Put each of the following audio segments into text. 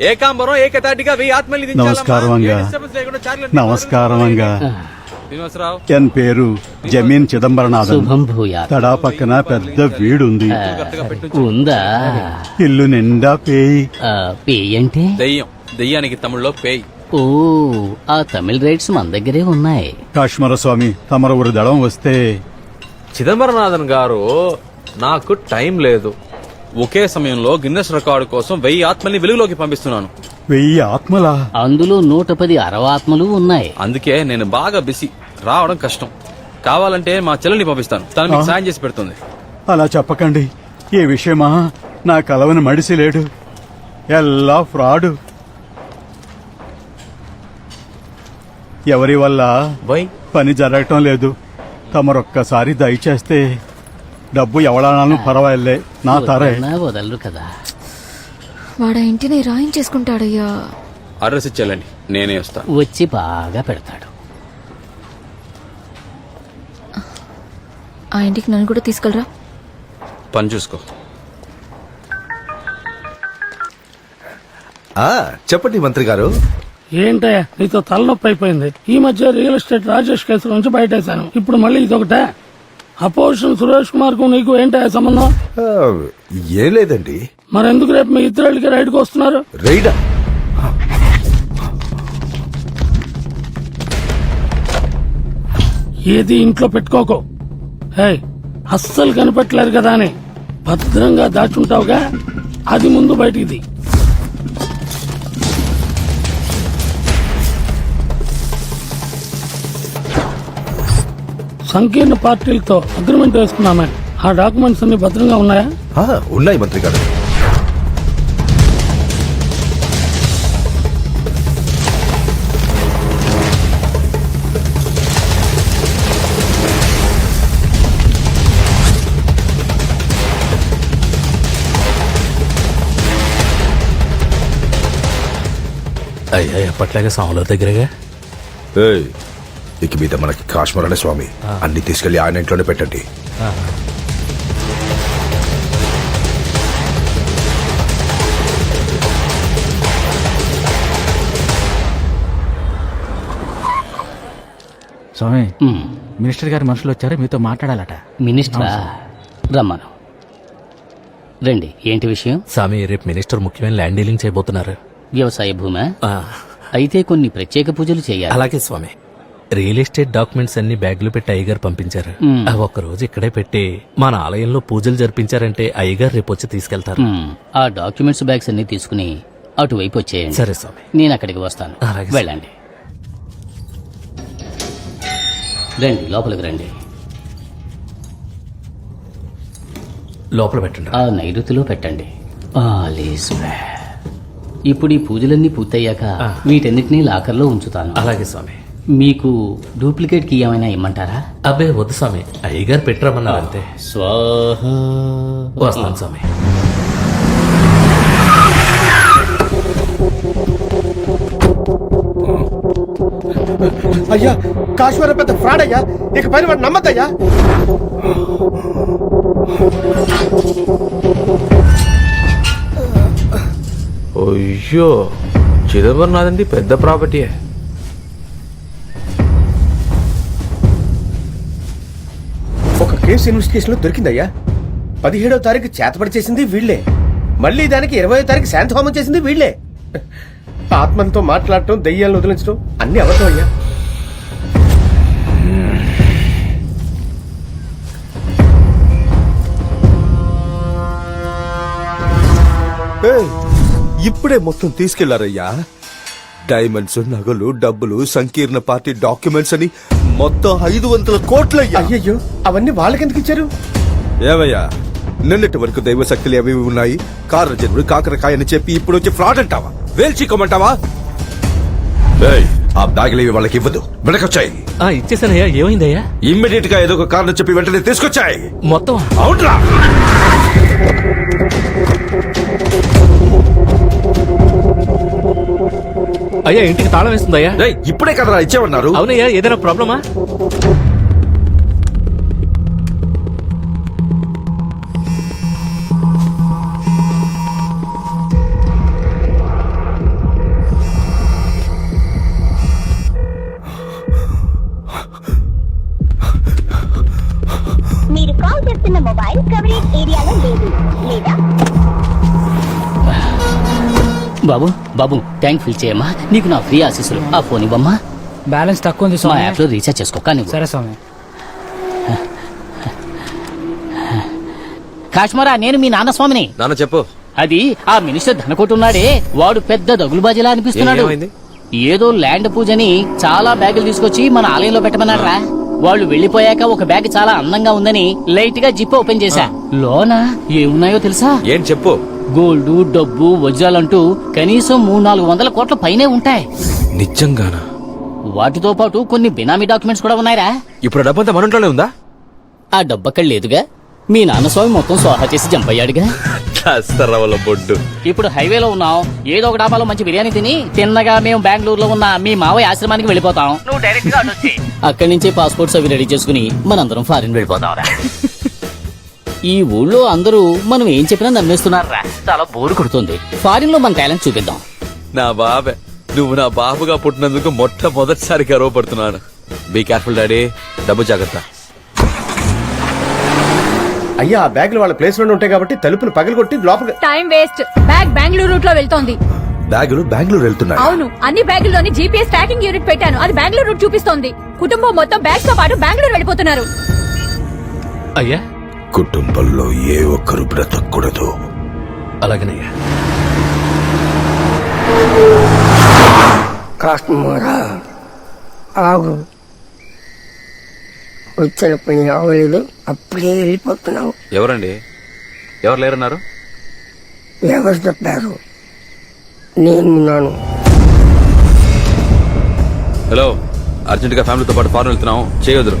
ఏకాంబరం ఏకతాటిగా వెయ్యి ఆత్మల్ని దించాలమ్మా. నమస్కారం అంగా. ఏ disturbance లేకుండా చార్లెట్ నమస్కారం అంగా. శ్రీనివాసరావు. ఎన్ పేరు జమీన్ చిదంబరనాథన్. శుభం భూయాత్. తడా పక్కన పెద్ద వీడుంది. ఉందా? ఇల్లు నిండా పేయి. ఆ, పేయ్ అంటే? దెయ్యం. దెయ్యానికి తమిళ్ళో పేయ్. ఓ ఆ తమిళ రైట్స్ మన దగ్గరే ఉన్నాయి. కాశ్మర స్వామి తమరు దళం వస్తే. చిదంబరనాథన్ గారు నాకు టైం లేదు. ఒకే సమయంలో గిన్నెస్ రికార్డు కోసం వెయ్యి ఆత్మల్ని వెలుగులోకి పంపిస్తున్నాను. వెయ్యి ఆత్మలా? అందులో నూట పది అరవాత్మలు ఉన్నాయి. అందుకే నేను బాగా బిజీ. రావడం కష్టం. కావాలంటే మా చెల్లెని పంపిస్తాను. తను మీకు సాయం చేసి పెడుతుంది. అలా చెప్పకండి. ఈ విషయమా? నా కలవని మడిసి లేడు. ఎల్లా ఫ్రాడు. ఎవరి వల్ల? వై? పని జరగటం లేదు. తమరొక్కసారి దయచేస్తే డబ్బు ఎవడానాலும் పర్వాలే నా తరే. వదలరు కదా. వాడు ఆ ఇంటిని రాయించేసుకుంటాడయ్యా. అడ్రస్ ఇచ్చేళ్ళండి నేనే వస్తాను వచ్చి బాగా పెడతాడు. ఆ ఇంటికి నన్ను కూడా తీసుకెళ్ళరా? పని చూసుకో. ఆ చెప్పండి మంత్రి గారు. ఏంటయ్యా నీతో తలనొప్పి అయిపోయింది. ఈ మధ్య రియల్ ఎస్టేట్ రాజేష్ కేసు నుంచి బయటేశాను. ఇప్పుడు మళ్ళీ ఇదొకటే. అపోజిషన్ సురేష్ కుమార్కు నీకు ఏంటయ్యా సంబంధం? ఏం లేదండి. మరెందుకు రేపు మీ ఇద్దరికి రైడ్కి వస్తున్నారు? రైడా? ఏది ఇంట్లో పెట్టుకోకు. హే అస్సలు కనిపెట్టలేరు కదా అని. భద్రంగా దాచుంటావుగా? అది ముందు బయటికి సంకీర్ణ పార్టీలతో అగ్రిమెంట్ వేసుకున్నామే. ఆ డాక్యుమెంట్స్ అన్ని భద్రంగా ఉన్నాయా? ఆ, ఉన్నాయి మంత్రి గారు. అయ్యా ఎప్పట్లాగే స్వాముల దగ్గరగా? ఏయ్, ఇక మీద మనకి కాశ్మీర్ అనే స్వామి అన్ని తీసుకెళ్ళి ఆయన ఇంట్లోనే పెట్టండి. స్వామి మినిస్టర్ గారి మనుషులు వచ్చారు మీతో మాట్లాడాలట. మినిస్టరా? రమ్మను. రండి ఏంటి విషయం? స్వామి రేపు మినిస్టర్ ముఖ్యమైన ల్యాండ్ డీలింగ్ చేయబోతున్నారు. వ్యవసాయ భూమా? అయితే కొన్ని ప్రత్యేక పూజలు చేయాలి. అలాగే స్వామి. రియల్ ఎస్టేట్ డాక్యుమెంట్స్ అన్ని బ్యాగులు పెట్టి అయ్యగారు పంపించారు. అవి ఒక్క రోజు ఇక్కడే పెట్టి మన ఆలయంలో పూజలు జరిపించారంటే అయ్యగారు రేపు వచ్చి తీసుకెళ్తారు. ఆ డాక్యుమెంట్స్ బ్యాగ్స్ అన్ని తీసుకుని అటువైపు వచ్చేయండి. సరే స్వామి. నేను అక్కడికి వస్తాను. అలాగే. వెళ్ళండి. రండి లోపలికి రండి. లోపల పెట్టండి. ఆ నైరుతిలో పెట్టండి. All is well. ఇప్పుడు ఈ పూజలన్నీ పూర్తయ్యాక వీటన్నిటినీ లాకర్లో ఉంచుతాను. అలాగే స్వామి. మీకు డూప్లికేట్ కీ ఏమైనా ఇమ్మంటారా? అబ్బే వద్దు స్వామి. అయ్యగారు పెట్టరమన్నారు అంతే స్వాహ. వస్తాను స్వామి. అయ్యా కాశ్మీర పెద్ద ఫ్రాడ్ అయ్యా. ఇక పైన వాడు నమ్మద్దయ్యా. అయ్యో చిదంబరనాథంది పెద్ద ప్రాపర్టీయే కేసు ఇన్వెస్టిగేషన్లో దొరికిందయ్యా. పదిహేడో తారీఖు చేతపడి చేసింది వీళ్ళే. మళ్ళీ దానికి ఇరవై తారీఖు శాంతిహోమం చేసింది వీళ్ళే. ఆత్మతో మాట్లాడటం దయ్యాలను వదిలించడం అన్ని అబద్ధం అయ్యా ఏయ్, ఇప్పుడే మొత్తం తీసుకెళ్ళారయ్యా. డైమండ్స్ నగలు డబ్బులు సంకీర్ణ పార్టీ డాక్యుమెంట్స్ అని మొత్తం ఐదు వందల కోట్లయ్యా. అయ్యయ్యో అవన్నీ వాళ్ళకెందుకు ఇచ్చారు? ఏమయ్యా నిన్నటి వరకు దైవ శక్తులు ఏవి ఉన్నాయి? కారజనుడు కాకరకాయ అని చెప్పి ఇప్పుడు వచ్చి ఫ్రాడ్ అంటావా? వేల్చికోమంటావా ఏయ్, ఆ బ్యాగులు ఇవి వాళ్ళకి ఇవ్వదు వెనకొచ్చాయి. ఆ, ఇచ్చేసానయ్యా ఏమైందయ్యా? ఇమ్మీడియట్గా ఏదో ఒక కారణం చెప్పి వెంటనే తీసుకొచ్చాయి. మొత్తం? అవుట్రా అయ్యా ఇంటికి తాళం వేస్తుందయ్యా. రేయ్, ఇప్పుడే కదరా ఇచ్చేవన్నారు. అవునయ్యా ఏదైనా ప్రాబ్లమా? మీరు కాల్ చేస్తున్న మొబైల్ కవరేజ్ ఏరియాలో లేదు లేదా? బాబు బాబు ట్యాంక్ ఫిల్ చేయమ్మా. నీకు నా ఫ్రీ ఆశీస్సులు. ఆ ఫోన్ ఇవ్వమ్మా. బ్యాలెన్స్ తక్కువ ఉంది మా స్వామి. యాప్లో రీఛార్జ్ చేసుకో కానీ సరే స్వామి. కాశ్మరా నేను మీ నాన్న స్వామిని. నాన్న చెప్పు. అది ఆ మినిస్టర్ ధనకోటి ఉన్నాడే వాడు పెద్ద దగులుబాజీలా అనిపిస్తున్నాడు. ఏమైంది? ఏదో ల్యాండ్ పూజని చాలా బ్యాగులు తీసుకొచ్చి మన ఆలయంలో పెట్టమన్నారా వాళ్ళు వెళ్ళిపోయాక ఒక బ్యాగ్ చాలా అందంగా ఉందని లైట్గా జిప్ ఓపెన్ చేశా. లోన? ఏమున్నాయో తెలుసా? ఏం చెప్పు. గోల్డ్ డబ్బు వజ్రాలంటూ కనీసం మూడు నాలుగు వందల కోట్ల పైనే ఉంటాయి. నిజంగానా? వాటితో పాటు కొన్ని బినామీ డాక్యుమెంట్స్ కూడా ఉన్నాయిరా. ఇప్పుడు డబ్బంతా మన ఇంట్లోనే ఉందా? ఆ డబ్బక్కడ లేదుగా. మీ నాన్న స్వామి మొత్తం సోహా చేసి జంప్ అయ్యాడుగా చేస్తారా బొడ్డు. ఇప్పుడు హైవేలో ఉన్నాం. ఏదో ఒక డాబాలో మంచి బిర్యానీ తిని తిన్నగా మేము బెంగళూరులో ఉన్న మీ మావయ్య ఆశ్రమానికి వెళ్ళిపోతాం. నువ్వు డైరెక్ట్గా అక్కడి నుంచే పాస్పోర్ట్స్ అవి రెడీ చేసుకుని మనందరం ఫారిన్ వెళ్ళిపోతాం ఈ ఊళ్ళో అందరూ మనం ఏం చెప్పినా నమ్మేస్తున్నారా? చాలా బోరు కొడుతుంది. ఫారిన్లో మన టాలెంట్ చూపిద్దాం. నా బాబే నువ్వు నా బాబుగా పుట్టినందుకు మొట్టమొదటిసారి గర్వపడుతున్నాను. బీ కేర్ఫుల్ డాడీ డబ్బు జాగ్రత్త. అయ్యా ఆ బ్యాగులు వాళ్ళ ప్లేస్లోనే ఉంటాయి కాబట్టి తలుపును పగలగొట్టి లోపల టైం వేస్ట్ బ్యాగ్ బెంగళూరు రూట్లో వెళ్తోంది. బ్యాగులు బెంగళూరు వెళ్తున్నాయి. అవును అన్ని బ్యాగుల్లోని జీపీఎస్ ట్రాకింగ్ యూనిట్ పెట్టాను. అది బెంగళూరు రూట్ చూపిస్తోంది. కుటుంబం మొత్తం బ్యాగ్స్తో పాటు బెంగళూరు వెళ్ళిపోతున్నారు. అయ్యా కుటుంబంలో ఏ ఒక్కరు బ్రతకూడదు. అలాగనయ్యా. కాస్మోరా ఆగు. వచ్చిన పని అవ్వలేదు అప్పుడే వెళ్ళిపోతున్నావు. ఎవరండి? ఎవరు లేరన్నారు? ఎవరు చెప్పారు. నేను ఉన్నాను. హలో. అర్జెంట్గా ఫ్యామిలీతో పాటు ఫారెన్ వెళ్తున్నాం. చేయొద్దు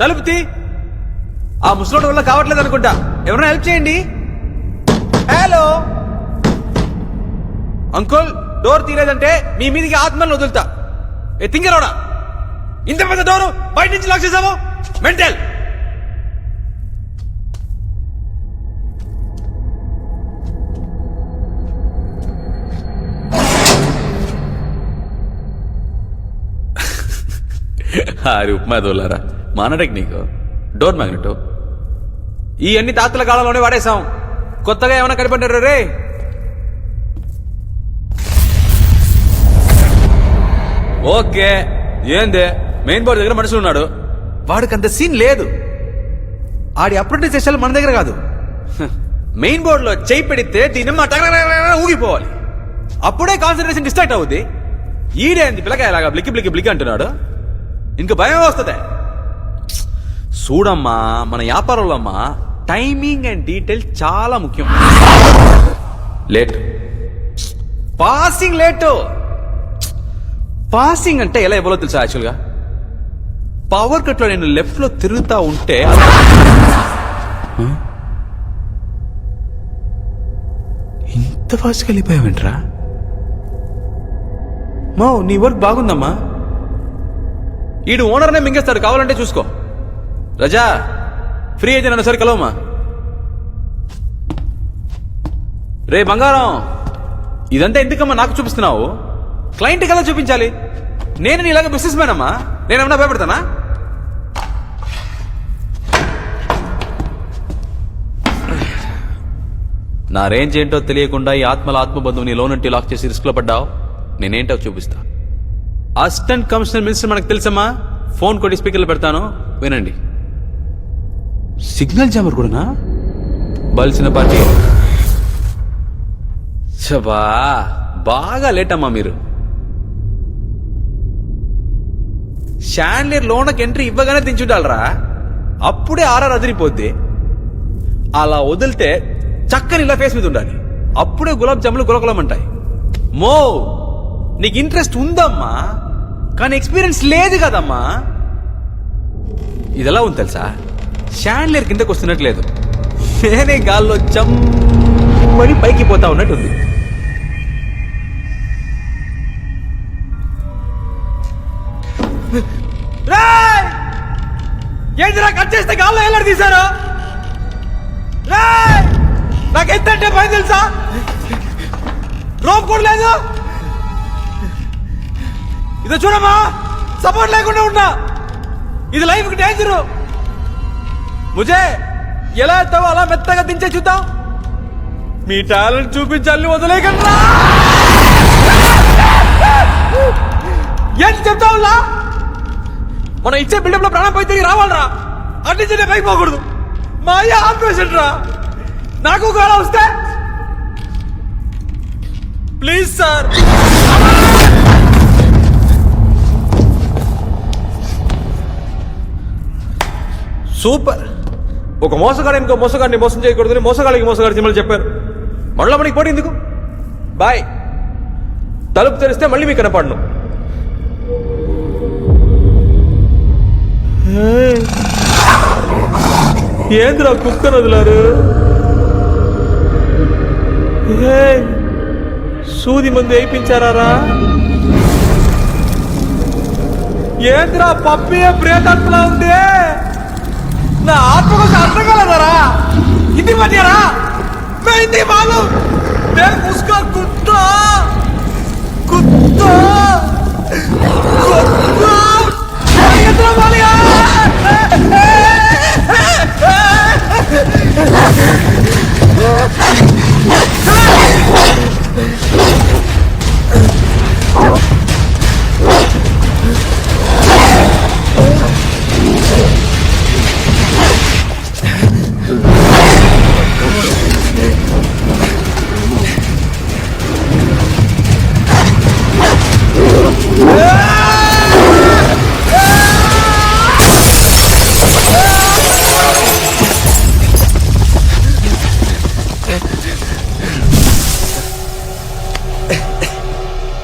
తలుపు తీ. ఆ ముసలోడు వల్ల కావట్లేదు అనుకుంటా. ఎవరైనా హెల్ప్ చేయండి. హలో అంకుల్ డోర్ తీరేదంటే మీ మీదికి ఆత్మలను వదులుతా. ఏ తింగరోడా ఇంత పెద్ద డోరు బయట నుంచి లాక్ చేసావు? మెంటల్ ఆరి ఉప్మా దోలారా. మాన టెక్నిక్ డోర్ మ్యాగ్నెట్ ఈ అన్ని తాతల కాలంలోనే వాడేశాం. కొత్తగా ఏమైనా కనిపెట్టారు రే? ఓకే. ఏందే? మెయిన్ బోర్డు దగ్గర మనుషులు ఉన్నాడు. వాడికి అంత సీన్ లేదు. ఆడి అప్రెంటిస్ చేసాలు మన దగ్గర కాదు. మెయిన్ బోర్డులో చేయి పెడితే దీని ఊగిపోవాలి. అప్పుడే కాన్సన్ట్రేషన్ డిస్ట్రాక్ట్ అవుద్ది. ఈడేంది పిల్లకాయలాగా బ్లిక్కి బ్లిక్కి బ్లిక్ అంటున్నాడు. ఇంక భయం వస్తుంది. చూడమ్మా మన వ్యాపారంలో అమ్మా టైమింగ్ అండ్ డీటెయిల్ చాలా ముఖ్యం. లేట్ పాసింగ్ లేట్ పాసింగ్ అంటే ఎలా ఇవ్వాలో తెలుసా యాక్చువల్గా పవర్ కట్లో నేను లెఫ్ట్లో తిరుగుతా ఉంటే? ఇంత ఫాస్ట్గా వెళ్ళిపోయావేంట్రా? మో నీ వర్క్ బాగుందమ్మా. ఈడు ఓనర్నే మింగేస్తాడు కావాలంటే చూసుకో. రజా ఫ్రీ అయితే నన్ను సరే కలవమ్మా. రే బంగారం ఇదంతా ఎందుకమ్మా నాకు చూపిస్తున్నావు? క్లయింట్ కదా చూపించాలి? నేను నీలాగా బిజినెస్ మ్యాన్ అమ్మా? నేనేమన్నా భయపడతానా? నా రేంజ్ ఏంటో తెలియకుండా ఈ ఆత్మల ఆత్మబంధువు నీ లోనంటి లాక్ చేసి రిస్క్లో పడ్డావు? నేనేంటో చూపిస్తా. అసిస్టెంట్ కమిషనర్ మినిస్టర్ మనకు తెలుసమ్మా? ఫోన్ కొట్టి స్పీకర్లు పెడతాను. వినండి. సిగ్నల్ జామర్ కూడానా? బలిసిన పార్టీ. చబా బాగా లేట్ అమ్మా మీరు. షాండ్లియర్ లోనకి ఎంట్రీ ఇవ్వగానే దించుండాలరా. అప్పుడే ఆర్ఆర్ అదిరిపోద్ది. అలా వదిలితే చక్కని ఇలా ఫేస్ మీద ఉండాలి. అప్పుడే గులాబ్ జాములు గులగులమంటాయి. మో నీకు ఇంట్రెస్ట్ ఉందమ్మా. కానీ ఎక్స్పీరియన్స్ లేదు కదమ్మా. ఇదెలా ఉంది తెలుసా? షాండ్లేర్ కిందకు వస్తున్నట్లేదు. నేనే గాల్లో చమ్మని పైకి పోతా ఉన్నట్టుంది. ఏంటిరా కట్ చేస్తే గాల్లో ఎలా తీశారు? నాకు ఎంత అంటే పని తెలుసా? రోప్ కూడా లేదు. ఇదో చూడమ్మా సపోర్ట్ లేకుండా ఉన్నా. ఇది లైఫ్ డేంజరు ముజే ఎలా ఎత్తావో అలా మెత్తగా దించే చూద్దాం. మీ టాలెంట్ చూపించాలని వదిలేకండి ఏం చెప్తావులా మనం ఇచ్చే బిల్డప్లో ప్రాణం పోయి తిరిగి రావాలరా. అట్నుంచి పైకి పోకూడదు. మా అయ్య ఆపరేషన్ రా. నాకు ఒకవేళ వస్తే. Please sir. సూపర్. ఒక మోసగాడు ఇంకో మోసగాడిని మోసం చేయకూడదని మోసగాడికి మోసగాడి సినిమాలు చెప్పారు. మళ్ళీ మనకి పోటీ ఎందుకు? బాయ్. తలుపు తెరిస్తే మళ్ళీ మీకు కనపడను. ఏంద్రా కుక్క నదులారు? సూది మంది వేయించారా ఏంద్రా పప్పి ప్రేతత్లా ఉంది? నా ఆత్మ కొంచెం అర్థం కలదరా? ఇది మధ్యరా? మెహందీ మాలు నేను ముసుకా